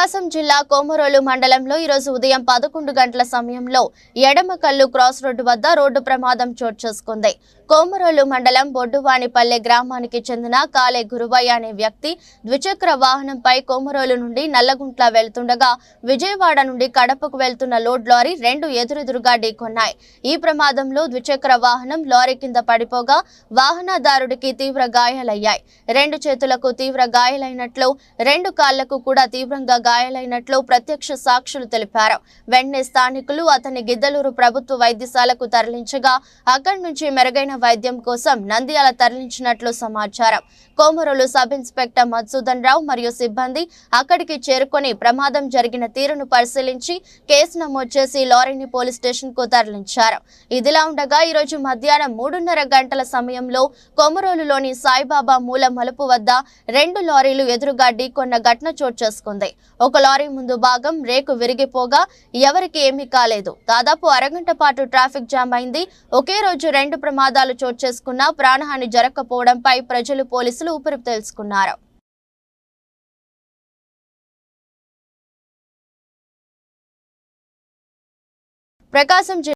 ప్రకాశం జిల్లా కోమరోలు మండలంలో ఈరోజు ఉదయం పదకొండు గంటల సమయంలో ఎడమకల్లు క్రాస్ రోడ్డు వద్ద రోడ్డు ప్రమాదం చోటు చేసుకుంది. కోమరోలు మండలం బొడ్డువానిపల్లె గ్రామానికి చెందిన కాలే గురువయ్య అనే వ్యక్తి ద్విచక్ర వాహనంపై కోమరోలు నుండి నల్లగుంట్ల వెళ్తుండగా విజయవాడ నుండి కడపకు వెళ్తున్న లోడ్ లారీ రెండు ఎదురెదురుగా ఢీకొన్నాయి. ఈ ప్రమాదంలో ద్విచక్ర వాహనం లారీ కింద పడిపోగా వాహనదారుడికి తీవ్ర గాయాలయ్యాయి. రెండు చేతులకు తీవ్ర గాయాలైనట్లు రెండు కాళ్ళకు కూడా తీవ్రంగా గాయాలైనట్లు ప్రత్యక్ష సాక్షులు తెలిపారు. వెంటనే స్థానికులు అతని గిద్దలూరు ప్రభుత్వ వైద్యశాలకు తరలించగా అక్కడి నుంచి మెరుగైన వైద్యం కోసం నంద్యాల తరలించినట్లు సమాచారం. కోమరులు సబ్ ఇన్స్పెక్టర్ మధుసూదన్ రావు మరియు సిబ్బంది అక్కడికి చేరుకొని ప్రమాదం జరిగిన తీరును పరిశీలించి కేసు నమోదు చేసి లారీని పోలీస్ స్టేషన్కు తరలించారు. ఇదిలా ఉండగా ఈ రోజు మధ్యాహ్నం మూడున్నర గంటల సమయంలో కొమరోలులోని సాయిబాబా మూల మలుపు వద్ద రెండు లారీలు ఎదురుగా ఢీకొన్న ఘటన చోటు చేసుకుంది. ఒక లారీ ముందు భాగం రేకు విరిగిపోగా ఎవరికి ఏమీ కాలేదు. దాదాపు అరగంట పాటు ట్రాఫిక్ జామ్ అయింది. ఒకే రోజు రెండు ప్రమాదాలు చోటు చేసుకున్నా ప్రాణహాని జరగకపోవడంపై ప్రజలు పోలీసులు ఊపిరి తెలుసుకున్నారు ప్రకాశం జిల్లా